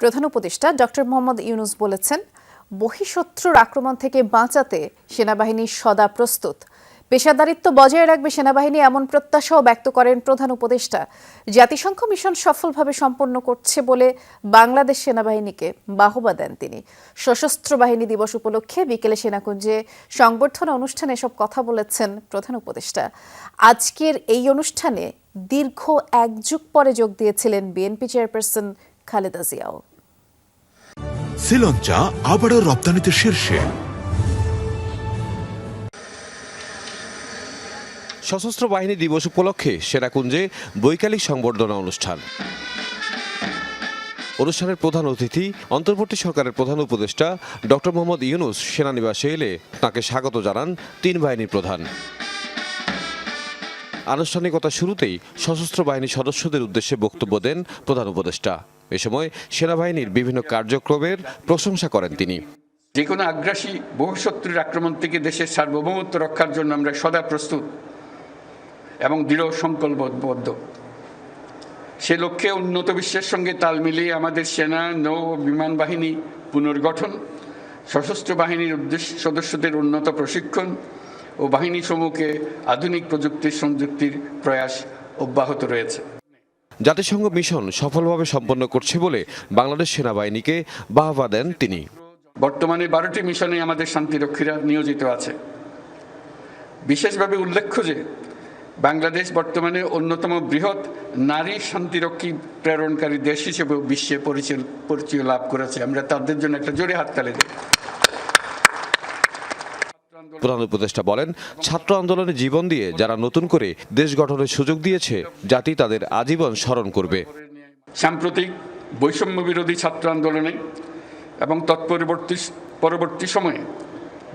প্রধান উপদেষ্টা ডক্টর মোহাম্মদ ইউনুস বলেছেন, বহিঃশত্রুর আক্রমণ থেকে বাঁচাতে সেনাবাহিনী সদা প্রস্তুত। পেশাদারিত্ব বজায় রাখবে সেনাবাহিনী এমন প্রত্যাশাও ব্যক্ত করেন প্রধান উপদেষ্টা। জাতিসংঘ মিশন সফলভাবে সম্পন্ন করছে বলে বাংলাদেশ সেনাবাহিনীকে বাহবা দেন তিনি। সশস্ত্র বাহিনী দিবস উপলক্ষে বিকেলে সেনাকুঞ্জে সংবর্ধনা অনুষ্ঠানে এসব কথা বলেছেন প্রধান উপদেষ্টা। আজকের এই অনুষ্ঠানে দীর্ঘ এক যুগ পরে যোগ দিয়েছিলেন বিএনপি চেয়ারপারসন খালেদা জিয়াও। শ্রীলঞ্চা আবারও রপ্তানিতে শীর্ষে। সশস্ত্র বাহিনী দিবস উপলক্ষে সেরাকুঞ্জে বৈকালিক সংবর্ধনা অনুষ্ঠান। অনুষ্ঠানের প্রধান অতিথি, অন্তর্বর্তী সরকারের প্রধান উপদেষ্টা ডক্টর মোহাম্মদ ইউনুস সেনানিবাসে এলে তাকে স্বাগত জানান তিন বাহিনীর প্রধান। আনুষ্ঠানিকতা শুরুতেই সশস্ত্র বাহিনীর সদস্যদের উদ্দেশ্যে বক্তব্য দেন প্রধান উপদেষ্টা। এ সময় সেনাবাহিনীর বিভিন্ন কার্যক্রমের প্রশংসা করেন তিনি। যে কোনো আগ্রাসী বহুশত্রুর আক্রমণ থেকে দেশের সার্বভৌমত্ব রক্ষার জন্য আমরা সদা প্রস্তুত এবং দৃঢ় সংকল্পবদ্ধ। সে লক্ষ্যে উন্নত বিশ্বের সঙ্গে তাল মিলিয়ে আমাদের সেনা, নৌ ও বিমান বাহিনী পুনর্গঠন, সশস্ত্র বাহিনীর উদ্দেশ্য সদস্যদের উন্নত প্রশিক্ষণ ও বাহিনী সমূহকে আধুনিক প্রযুক্তির সংযুক্তির প্রয়াস অব্যাহত রয়েছে। জাতিসংঘ মিশন সফলভাবে সম্পন্ন করছে বলে বাংলাদেশ সেনাবাহিনীকে বাহবা দেন তিনি। বর্তমানে বারোটি মিশনে আমাদের শান্তিরক্ষীরা নিয়োজিত আছে। বিশেষভাবে উল্লেখ্য যে বাংলাদেশ বর্তমানে অন্যতম বৃহৎ নারী শান্তিরক্ষী প্রেরণকারী দেশ হিসেবে বিশ্বে পরিচয় পরিচয় লাভ করেছে। আমরা তাদের জন্য একটা জোরে হাততালি দিই। প্রধান উপদেষ্টা বলেন, ছাত্র আন্দোলনে জীবন দিয়ে যারা নতুন করে দেশ গঠনের সুযোগ দিয়েছে, জাতি তাদের আজীবন স্মরণ করবে। সাম্প্রতিক বৈষম্য বিরোধী ছাত্র আন্দোলনে এবং তৎপরবর্তী পরবর্তী সময়ে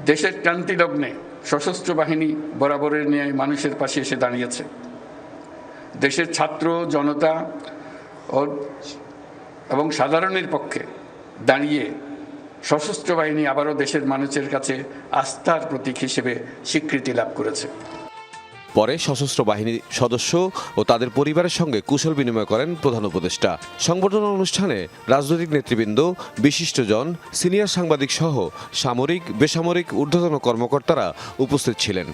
দেশের ক্রান্তি লগ্নে সশস্ত্র বাহিনী বরাবরের ন্যায় মানুষের পাশে এসে দাঁড়িয়েছে। দেশের ছাত্র, জনতা ও এবং সাধারণের পক্ষে দাঁড়িয়ে সশস্ত্র বাহিনী আবারও দেশের মানুষের কাছে আস্থার প্রতীক হিসেবে স্বীকৃতি লাভ করেছে। পরে সশস্ত্র বাহিনীর সদস্য ও তাদের পরিবারের সঙ্গে কুশল বিনিময় করেন প্রধান উপদেষ্টা। সংবর্ধনা অনুষ্ঠানে রাজনৈতিক নেতৃবৃন্দ, বিশিষ্টজন, সিনিয়র সাংবাদিক সহ সামরিক, বেসামরিক ঊর্ধ্বতন কর্মকর্তারা উপস্থিত ছিলেন।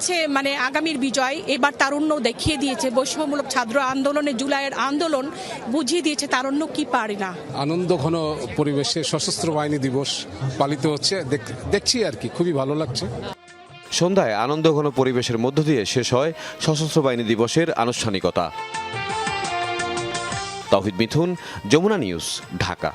হচ্ছে মানে আগামীর বিজয়। এবার তারুণ্য দেখিয়ে দিয়েছে। বৈষম্যমূলক ছাত্র আন্দোলনে জুলাইয়ের আন্দোলন বুঝিয়ে দিয়েছে তারুণ্য কি পারে না। আনন্দ ঘন পরিবেশে সশস্ত্র বাহিনী দিবস পালিত হচ্ছে। দেখ- দেখছি আর কি খুবই ভালো লাগছে। সন্ধ্যায় আনন্দঘন পরিবেশের মধ্য দিয়ে শেষ হয় সশস্ত্র বাহিনী দিবসের আনুষ্ঠানিকতা। তৌহিদ মিথুন যমুনা নিউজ ঢাকা।